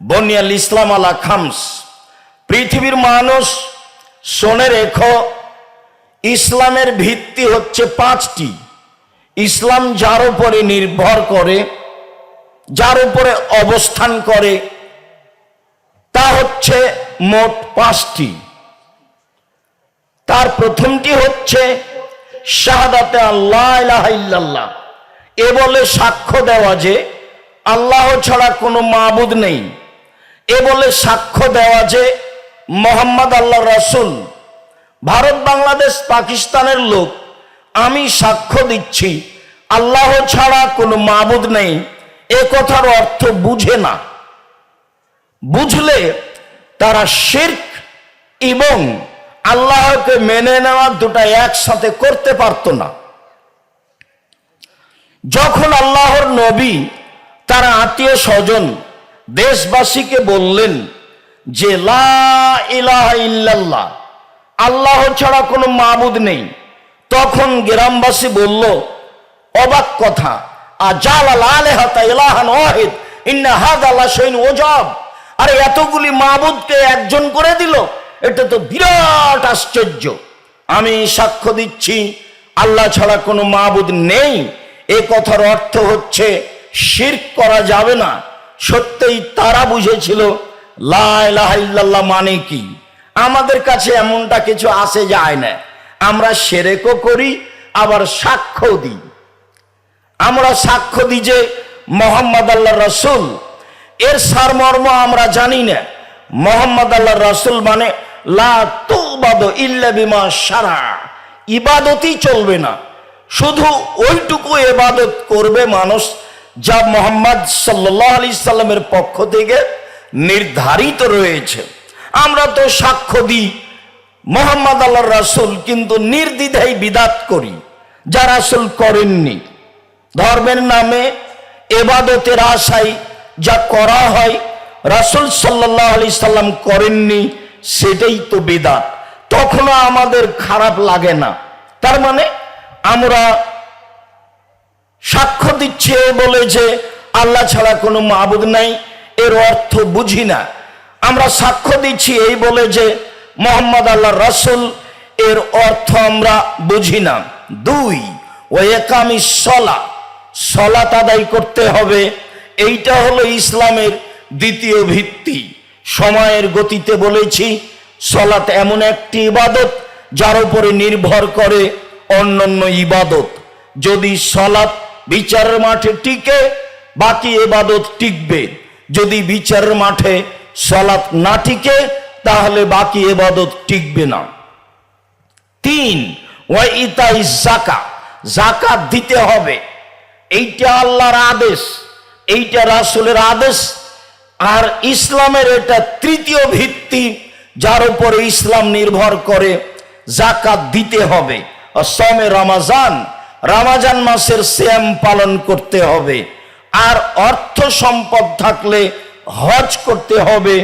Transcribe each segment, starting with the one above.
বনিয়াল ইসলাম আলা খামস। পৃথিবীর মানুষ, শোনে রেখো, ইসলামের ভিত্তি হচ্ছে পাঁচটি। ইসলাম যার উপরে নির্ভর করে, যার উপরে অবস্থান করে, তা হচ্ছে মোট পাঁচটি। তার প্রথমটি হচ্ছে শাহাদাতে আল্লাহ ইল্লাল্লাহ। এ বলে সাক্ষ্য দেওয়া যে, আল্লাহ ছাড়া কোনো মাবুদ নেই। এ বলে সাক্ষ্য দেওয়া যে মোহাম্মদ আল্লাহ রাসুল ভারত, বাংলাদেশ, পাকিস্তানের লোক, আমি সাক্ষ্য দিচ্ছি, আল্লাহ ছাড়া কোনো মাবুদ নেই, এ কথার অর্থ বুঝে না। বুঝলে তারা শির্ক এবং আল্লাহকে মেনে নেওয়া দুটা একসাথে করতে পারত না। যখন আল্লাহর নবী তারা আত্মীয় স্বজন দেশবাসীকে বললেন যে ইল্লাল্লাহ, আল্লাহ ছাড়া কোনো মাবুদ নেই। তখন গ্রামবাসী বলল, অবাক কথা আরে, এতগুলি মাবুদকে একজন করে দিল, এটা তো বিরাট আশ্চর্য। আমি সাক্ষ্য দিচ্ছি, আল্লাহ ছাড়া কোনো মাবুদ নেই। এ কথার অর্থ হচ্ছে, শিরক করা যাবে না। সত্যিই তারা বুঝেছিল, লা ইলাহা ইল্লাল্লাহ মানে কি? আমাদের কাছে এমনটা কিছু আসে যায় না। আমরা সেরেকও করি, আবার সাক্ষ্য দিই। আমরা সাক্ষ্য দিই যে মোহাম্মদ আল্লাহ রসুল। এর সারমর্ম আমরা জানি না। মোহাম্মদ আল্লাহ রসুল মানে লা ইল্লা সারা ইবাদতই চলবে না। শুধু ওইটুকু এবাদত করবে মানুষ যা মোহাম্মদ সাল্লাহ আলি সাল্লামের পক্ষ থেকে নির্ধারিত রয়েছে। আমরা তো সাক্ষ্য দিই, মোহাম্মদ আল্লাহ রাসুল কিন্তু নির্দ্বিধাই বিদাত করি, যা রাসুল করেননি। ধর্মের নামে এবাদতের আশায় যা করা হয়, রাসুল সাল্লাহ আলি সাল্লাম করেননি, সেটাই তো বেদাত। তখনও আমাদের খারাপ লাগে না। তার মানে আমরা সাক্ষ্য দিচ্ছে বলে যে আল্লাহ ছাড়া কোনো মাবুদ নাই, এর অর্থ বুঝি না। আমরা সাক্ষ্য দিচ্ছি এই বলে যে মোহাম্মদ আল্লাহ রাসুল, এর অর্থ আমরা বুঝি না। দুই ও একামি সলা, সলাত আদায় করতে হবে। এইটা হলো ইসলামের দ্বিতীয় ভিত্তি। সময়ের গতিতে বলেছি, সলাত এমন একটি ইবাদত যার উপরে নির্ভর করে অন্যান্য ইবাদত। যদি সলাৎ বিচারের মাঠে টিকে, বাকি এবাদত টিকবে। যদি বিচারের মাঠে সলাৎ না টিকে, তাহলে বাকি এবাদত টিকবে না। তিন ওয়াই জাকা জাকাত দিতে হবে। এইটা আল্লাহর আদেশ, এইটা রাসুলের আদেশ। আর ইসলামের এটা তৃতীয় ভিত্তি, যার উপরে ইসলাম নির্ভর করে জাকাত দিতে হবে। সমে রমাজান রামাজান মাসের শ্যাম পালন করতে হবে। আর অর্থ সম্পদ থাকলে হজ করতে হবে।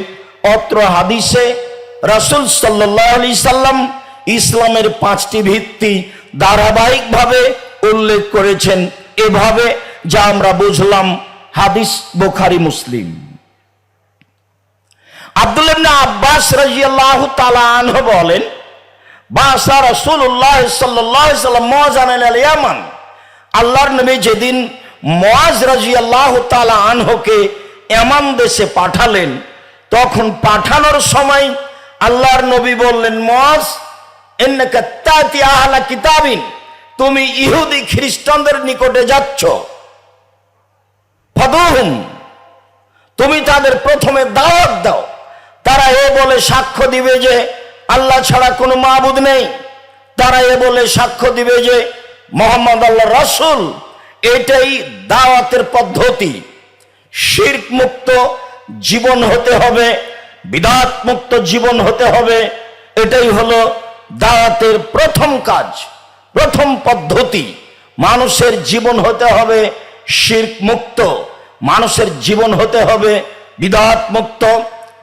অত্র হাদিসে রাসুল সাল্লাহ আলি সাল্লাম ইসলামের পাঁচটি ভিত্তি ধারাবাহিকভাবে উল্লেখ করেছেন। এভাবে যা আমরা বুঝলাম হাদিস বোখারি, মুসলিম। আব্দুল আব্বাস রাজিয়াল্লাহু আনহু বলেন বাসা রাসূলুল্লাহ সাল্লাল্লাহু আলাইহি সাল্লাম ইয়ামান। আল্লাহর নবী যেদিন মুআজ রাদিয়াল্লাহু তাআলা আনহুকে ইয়ামান দেশে পাঠালেন, তখন পাঠানোর সময় আল্লাহর নবী বললেন তাতি আহলা কিতাবিন, তুমি ইহুদি খ্রিস্টানদের নিকটে যাচ্ছ। ফাদুহুম, তুমি তাদের প্রথমে দাওয়াত দাও। তারা এ বলে সাক্ষ্য দিবে যে আল্লাহ ছাড়া কোনো মাবুদ নেই। তারা এ বলে সাক্ষ্য দিবে যে মোহাম্মদ আল্লাহ রসুল এটাই দাওয়াতের পদ্ধতি। শির্ক মুক্ত জীবন হতে হবে, বিদাত মুক্ত জীবন হতে হবে। এটাই হলো দাওয়াতের প্রথম কাজ, প্রথম পদ্ধতি। মানুষের জীবন হতে হবে শির্ক মুক্ত, মানুষের জীবন হতে হবে বিদাত মুক্ত।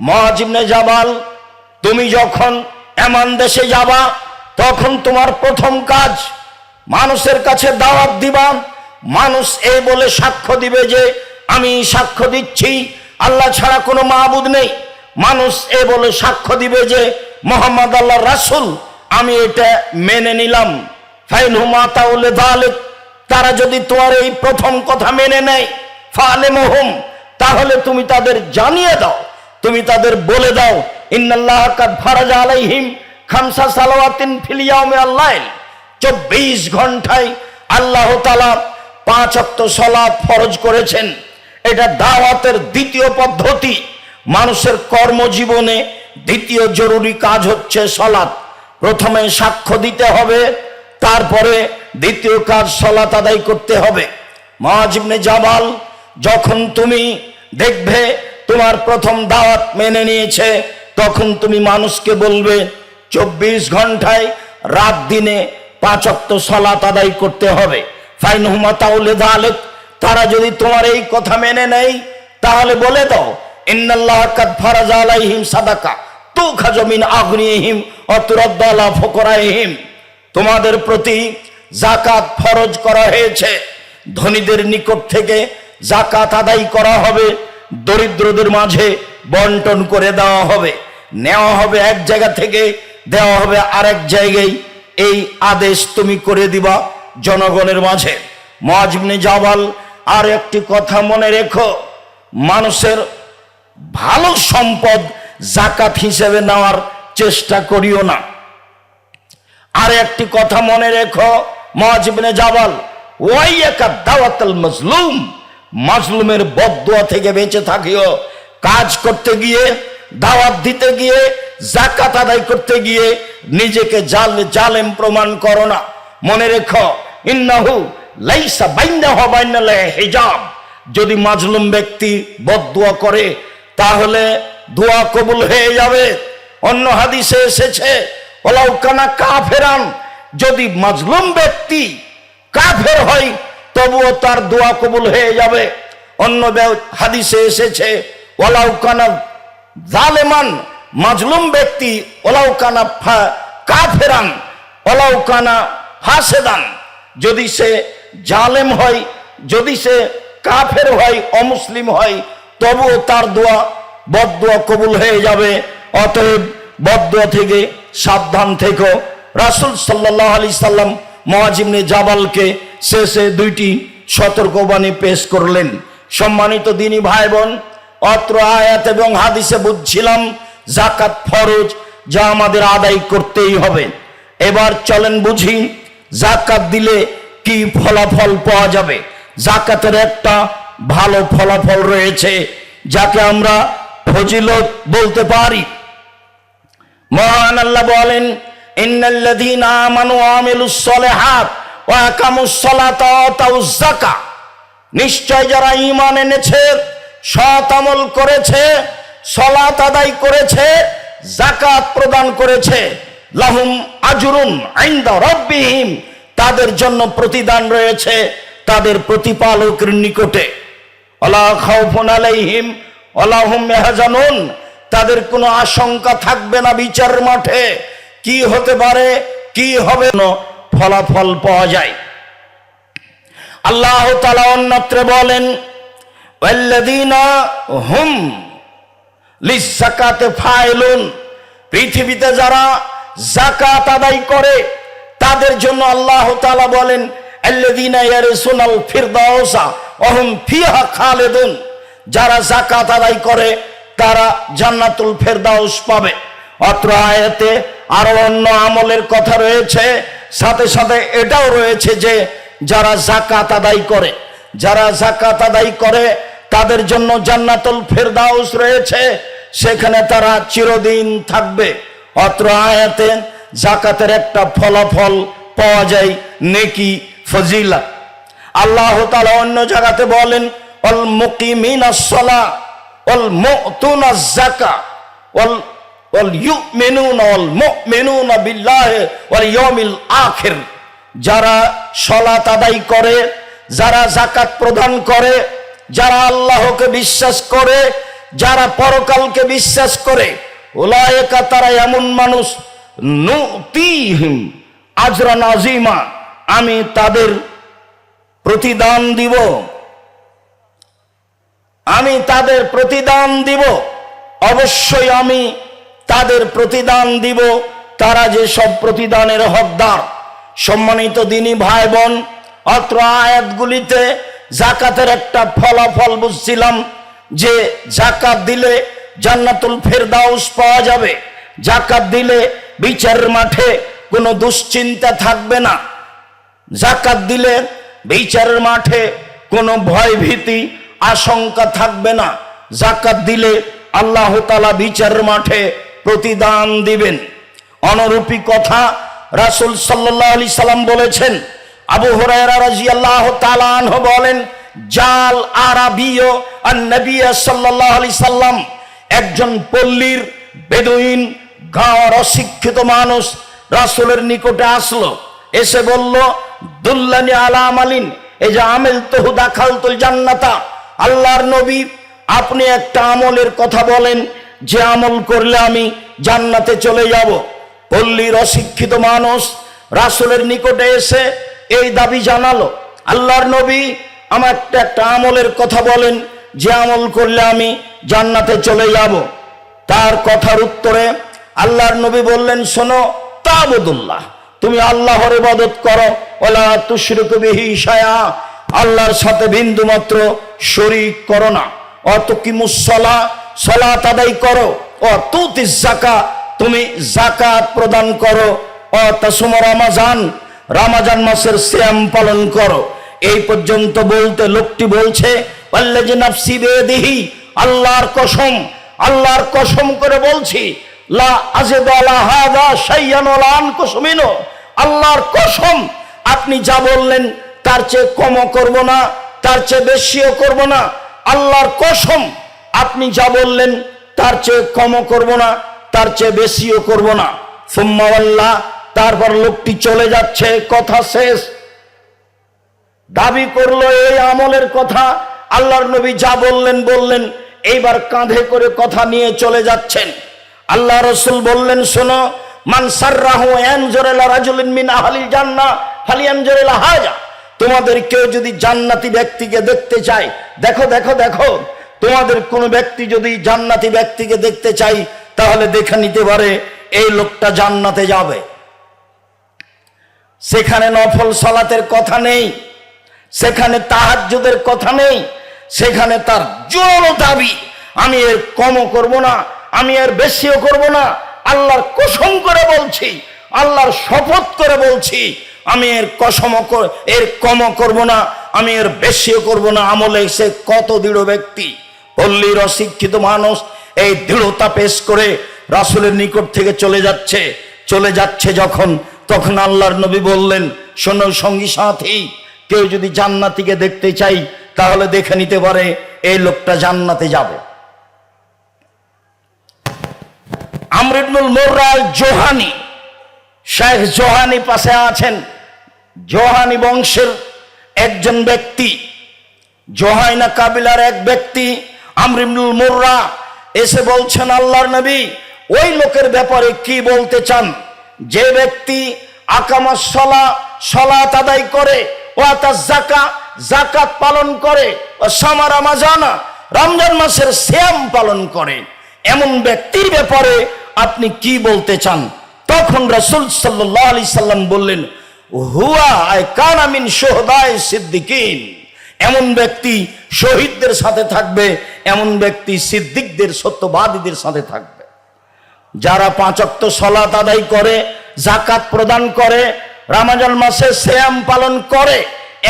মহাজিবনে জাবাল তুমি যখন এমন দেশে যাবা, তখন তোমার প্রথম কাজ, মানুষের কাছে দাওয়াত দিবা। মানুষ এই বলে সাক্ষ্য দিবে যে, আমি সাক্ষ্য দিচ্ছি, আল্লাহ ছাড়া কোনো মাহবুদ নেই। মানুষ এ বলে সাক্ষ্য দিবে যে, মোহাম্মদ আল্লাহ রাসুল, আমি এটা মেনে নিলাম। ফাইন তারা যদি তোমার এই প্রথম কথা মেনে নেয় তাহলে তুমি তাদের জানিয়ে দাও। তুমি তাদের বলে দাও, ইন্নাল্লাহ কাদ আলাইহিম খামসা সালাওয়াতিন ফিল ইয়াউমি আল্লাহ চব্বিশ ঘন্টায় আল্লাহ পাঁচ অক্ত সলাৎ ফরজ করেছেন। এটা দাওয়াতের দ্বিতীয় পদ্ধতি। মানুষের কর্মজীবনে দ্বিতীয় জরুরি কাজ হচ্ছে সলাৎ প্রথমে সাক্ষ্য দিতে হবে, তারপরে দ্বিতীয় কাজ সলাৎ আদায় করতে হবে। মহাজিবনে জামাল যখন তুমি দেখবে তোমার প্রথম দাওয়াত মেনে নিয়েছে, তখন তুমি মানুষকে বলবে, চব্বিশ ঘন্টায় রাত দিনে পাঁচ অক্ত সলাত আদায় করতে হবে। ফাইন হুমা তাহলে দালেক তারা যদি তোমার এই কথা মেনে নেয়, তাহলে বলে দাও, ইন্নাল্লাহ কাদ ফারাজা আলাইহিম সাদাকা তু খাজমিন আগ্নিহিম অতুরদ্দালা ফকরাইহিম। তোমাদের প্রতি জাকাত ফরজ করা হয়েছে। ধনীদের নিকট থেকে জাকাত আদায় করা হবে। দরিদ্রদের মাঝে বন্টন করে দেওয়া হবে। নেওয়া হবে এক জায়গা থেকে, দেওয়া হবে আরেক জায়গায়। এই আদেশ তুমি করে দিবা জনগণের মাঝে। মজমনে জাবাল, আর একটি কথা মনে রেখো, মানুষের ভালো সম্পদ জাকাত হিসেবে নেওয়ার চেষ্টা করিও না। আর একটি কথা মনে রেখো মহাজিবনে জাবাল ওয়াই একা দাওয়াতাল মজলুম। মাজলুমের বদুয়া থেকে বেঁচে থাকিও। কাজ করতে গিয়ে, দাওয়াত দিতে গিয়ে জাকাত আদায় করতে গিয়ে নিজেকে জাল, জালেম প্রমাণ করো না। মনে রেখো, ইন্নাহু লাইসা বাইন্না হবাইনালে হিজাব। যদি মাজলুম ব্যক্তি বদুয়া করে, তাহলে দোয়া কবুল হয়ে যাবে। অন্য হাদিসে এসেছে ওলাউকানা কাফেরান, যদি মাজলুম ব্যক্তি কাফের হয় তবুও তার দোয়া কবুল হয়ে যাবে। অন্য হাদিসে এসেছে ওলাউকানা জালেমান, মাজলুম ব্যক্তি ওলাউকানা কাফেরান ওলাউকানা ফাসেদান যদি সে জালেম হয়, যদি সে কাফের হয়, অমুসলিম হয়, তবুও তার দোয়া বদুয়া কবুল হয়ে যাবে। অতএব বদুয়া থেকে সাবধান থেকো। রাসুল সাল্লাহ আলি সাল্লাম মহাজিমনে জাবালকে শেষে দুইটি সতর্কবাণী পেশ করলেন। সম্মানিত দিনী ভাই বোন অত্র আয়াত এবং হাদিসে বুঝছিলাম জাকাত ফরজ যা আমাদের আদায় করতেই হবে। এবার চলেন বুঝি জাকাত দিলে কি ফলাফল পাওয়া যাবে? জাকাতের একটা ভালো ফলাফল রয়েছে, যাকে আমরা ফজিলত বলতে পারি। মহান আল্লাহ বলেন নিশ্চয় যারা ঈমান এনেছে, সৎ আমল করেছে, সলাত আদায় করেছে জাকাত প্রদান করেছে, লাহুম আজরুন আইন্দা রাব্বিহিম, তাদের জন্য প্রতিদান রয়েছে, তাদের প্রতিপালকের নিকটে। অলা খাউফুন আলাইহিম অলা হুম ইয়াহজানুন, তাদের কোনো আশঙ্কা থাকবে না বিচার মাঠে। কি হতে পারে, কি হবে ফলাফল পাওয়া যায়। আল্লাহ তালা অন্যত্র বলেন হুম লিসাকাতে পৃথিবীতে যারা জাকাত আদায় করে, তাদের জন্য আল্লাহ তালা বলেন খালিদুন যারা জাকাত আদায় করে, তারা জান্নাতুল ফেরদাউস পাবে। অত্র আয়াতে আরও অন্য আমলের কথা রয়েছে, সাথে সাথে এটাও রয়েছে যে যারা জাকাত আদায় করে, যারা জাকাত আদায় করে, তাদের জন্য জান্নাতুল ফেরদাউস রয়েছে, সেখানে তারা চিরদিন থাকবে। অত্র আয়াতে জাকাতের একটা ফলাফল পাওয়া যায়, নেকি ফজিলা আল্লাহ তাআলা অন্য জায়গাতে বলেন অল মুকিমিনা অল মুতুনা যাকা অল যারা সলাত আদায় করে, যারা জাকাত প্রদান করে, যারা আল্লাহকে বিশ্বাস করে, যারা পরকালকে বিশ্বাস করে ওলায়েকা তারা এমন মানুষ, নুতিহিম আজরা নাজিমা আমি তাদের প্রতিদান দিব। আমি তাদের প্রতিদান দিব। অবশ্যই আমি তাদের প্রতিদান দিব, তারা যে সব প্রতিদানের হকদার। সম্মানিত দিনী ভাই বোন অত্র আয়াতগুলিতে জাকাতের একটা ফলাফল বুঝছিলাম যে জাকাত দিলে জান্নাতুল ফেরদাউস পাওয়া যাবে। জাকাত দিলে বিচারের মাঠে কোনো দুশ্চিন্তা থাকবে না। জাকাত দিলে বিচারের মাঠে কোনো ভয় ভীতি আশঙ্কা থাকবে না। জাকাত দিলে আল্লাহ তালা বিচারের মাঠে প্রতিদান দিবেন। অনরূপী কথা রাসুল সাল্লাহ আলি সাল্লাম বলেছেন। আবু হরাইরা তালানহ বলেন, জাল আর নবিয়া সাল্লাম একজন পল্লীর বেদুইন গাঁওয়ার অশিক্ষিত মানুষ রাসুলের নিকটে আসলো। এসে বলল, দুল্লানি আলা আমালিন, এই যে আমেল তহু দাখাল তুল জান্নাতা, আল্লাহর নবী, আপনি একটা আমলের কথা বলেন যে আমল করলে আমি জান্নাতে চলে যাব। পল্লীর অশিক্ষিত মানুষ রাসুলের নিকটে এসে এই দাবি জানালো। আল্লাহর নবী আমার একটা একটা আমলের কথা বলেন, যে আমল করলে আমি জান্নাতে চলে যাব। তার কথার উত্তরে আল্লাহর নবী বললেন, শোনো, তাবুদুল্লাহ, তুমি আল্লাহর ইবাদত করো ওলা তুশরিকু বিহি শায়া আল্লাহর সাথে বিন্দু মাত্র শরীক করো না। অত কি মুসলা সলাত আদায় করো। ও, তুতি জাকা তুমি জাকাত প্রদান করো। ও তাসুম রামাজান রামাজান মাসের শ্যাম পালন করো। এই পর্যন্ত বলতে লোকটি বলছে নাফসি বেদিহি আল্লাহর কসম আল্লাহর কসম করে বলছি, লা আল্লাহর কসম, আপনি যা বললেন তার চেয়ে কমও করব না, তার চেয়ে বেশিও করব না। আল্লাহর কসম আপনি যা বললেন, তার চেয়ে কমও করব না, তার চেয়ে বেশিও করব না। সুম্মাওয়াল্লাহ তারপর লোকটি চলে যাচ্ছে, কথা শেষ। দাবি করল, এই আমলের কথা, আল্লাহর নবী যা বললেন বললেন, এইবার কাঁধে করে কথা নিয়ে চলে যাচ্ছেন। আল্লাহ রসুল বললেন, শোনো, মান ইয়ানজুরুলা রাজুলিন হাজা। তোমাদের কেউ যদি জান্নাতি ব্যক্তিকে দেখতে চায়, দেখো দেখো দেখো তোমাদের কোনো ব্যক্তি যদি জান্নাতি ব্যক্তিকে দেখতে চাই, তাহলে দেখে নিতে পারে এই লোকটা জান্নাতে যাবে। সেখানে নফল সালাতের কথা নেই, সেখানে তাহাজ্জুদের কথা নেই, সেখানে তার জোর দাবি, আমি এর কমও করব না, আমি এর বেশিও করব না, আল্লাহর কসম করে বলছি, আল্লাহর শপথ করে বলছি, আমি এর কসম এর কমও করব না, আমি এর বেশিও করব না, আমলে সে কত দৃঢ় ব্যক্তি। পল্লীর অশিক্ষিত মানুষ এই দৃঢ়তা পেশ করে রাসুলের নিকট থেকে চলে যাচ্ছে চলে যাচ্ছে যখন, তখন আল্লাহর নবী বললেন, শোনো সঙ্গী সাথী, কেউ যদি জান্নাতিকে দেখতে চাই, তাহলে দেখে নিতে পারে এই লোকটা জান্নাতে যাবে। আমরিবনুল মোর্রাল জোহানি, শেখ জোহানি পাশে আছেন। জোহানি বংশের একজন ব্যক্তি, জোহাইনা কাবিলার এক ব্যক্তি আমরিবনুল মোর্রা এসে বলছেন, আল্লাহর নবী, ওই লোকের ব্যাপারে কি বলতে চান? যে ব্যক্তি আকামা সলা, সলাত আদায় করে ও জাকা জাকাত পালন করে, ও সামারা মাজানা, রমজান মাসের শ্যাম পালন করে, এমন ব্যক্তির ব্যাপারে আপনি কি বলতে চান? তখন রাসূল সাল্লাল্লাহু আলাইহি সাল্লাম বললেন, হুয়া আই কানামিন সোহদায় সিদ্দিকিন। এমন ব্যক্তি শহীদদের সাথে থাকবে, এমন ব্যক্তি সিদ্দিকদের, সত্যবাদীদের সাথে থাকবে। যারা পাঁচক্ত সলাত আদায় করে জাকাত প্রদান করে, রামাজান মাসে শ্যাম পালন করে,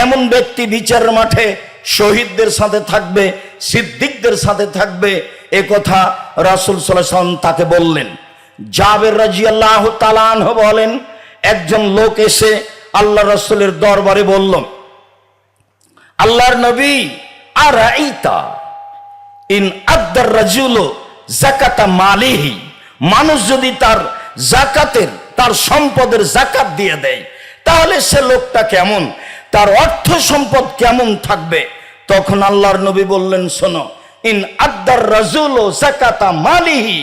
এমন ব্যক্তি বিচার মাঠে শহীদদের সাথে থাকবে, সিদ্দিকদের সাথে থাকবে, এ কথা রাসুল সাল্লাম তাকে বললেন। জাবের রাজি আল্লাহ তালানহ বলেন, একজন লোক এসে আল্লাহ রসুলের দরবারে বলল আল্লাহর নবী আর ইন আদার রাজুল জাকাতা মালিহি। মানুষ যদি তার জাকাতের তার সম্পদের জাকাত দিয়ে দেয়, তাহলে সে লোকটা কেমন? তার অর্থ সম্পদ কেমন থাকবে? তখন আল্লাহর নবী বললেন, শোনো, ইন আদার রাজুল জাকাতা মালিহি,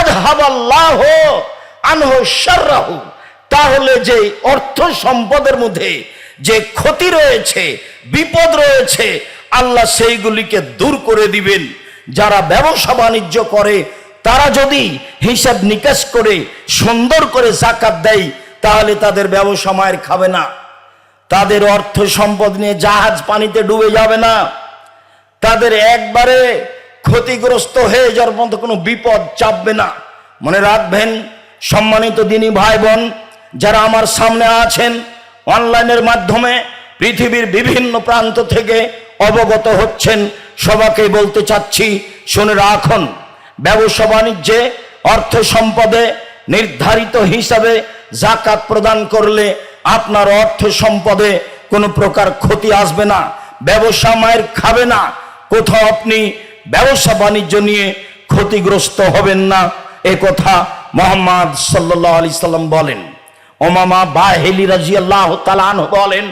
আদহাবাল্লাহ আনহ শাররাহু। তাহলে যে অর্থ সম্পদের মধ্যে যে ক্ষতি রয়েছে, বিপদ রয়েছে, আল্লাহ সেইগুলিকে দূর করে দিবেন। যারা ব্যবসা বাণিজ্য করে, তারা যদি হিসাব নিকাশ করে, সুন্দর করে জাকাত দেয়, তাহলে তাদের ব্যবসা মায়ের খাবে না। তাদের অর্থ সম্পদ নিয়ে জাহাজ পানিতে ডুবে যাবে না। তাদের একবারে ক্ষতিগ্রস্ত হয়ে যাওয়ার মতো কোনো বিপদ চাপবে না। মনে রাখবেন, সম্মানিত দিনী ভাই বোন, যারা আমার সামনে আছেন অনলাইনের মাধ্যমে পৃথিবীর বিভিন্ন প্রান্ত থেকে অবগত হচ্ছেন। সবাকে বলতে চাচ্ছি, শুনে রাখুন, ব্যবসা বাণিজ্যে অর্থ সম্পদে নির্ধারিত হিসাবে জাকাত প্রদান করলে আপনার অর্থ সম্পদে কোনো প্রকার ক্ষতি আসবে না, ব্যবসা মায়ের খাবে না, কোথাও আপনি ব্যবসা বাণিজ্য নিয়ে ক্ষতিগ্রস্ত হবেন না, এ কথা মোহাম্মদ সাল্লাহ আলি সাল্লাম বলেন। ওমামা বাহেলি রাজি আল্লাহ তালান বলেন,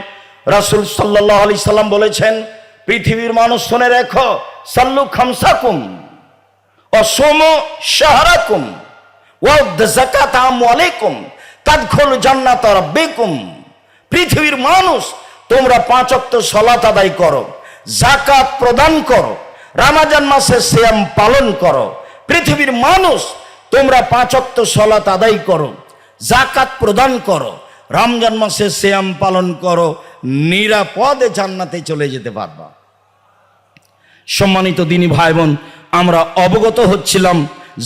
রাসুল সাল্লাহ আলি সাল্লাম বলেছেন, পৃথিবীর মানুষ শুনে রেখো, সাল্লু খামসাকুম অসম শাহরাকুম আমওয়ালাইকুম তাদখুল জান্নাত রাব্বিকুম। পৃথিবীর মানুষ, তোমরা পাঁচ ওয়াক্ত সালাত আদায় করো জাকাত প্রদান করো, রামাজান মাসে সিয়াম পালন করো। পৃথিবীর মানুষ, তোমরা পাঁচ ওয়াক্ত সালাত আদায় করো। জাকাত প্রদান করো। রমজান মাসে শ্যাম পালন করো। নিরাপদে জান্নাতে চলে যেতে পারবা। সম্মানিত দিনী ভাই বোন আমরা অবগত হচ্ছিলাম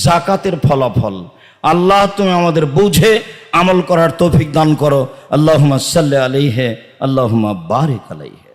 জাকাতের ফলাফল। আল্লাহ তুমি আমাদের বুঝে আমল করার তৌফিক দান করো। আল্লাহুমা সাল্লি আলাইহে আল্লাহুমা বারিক আলাইহে।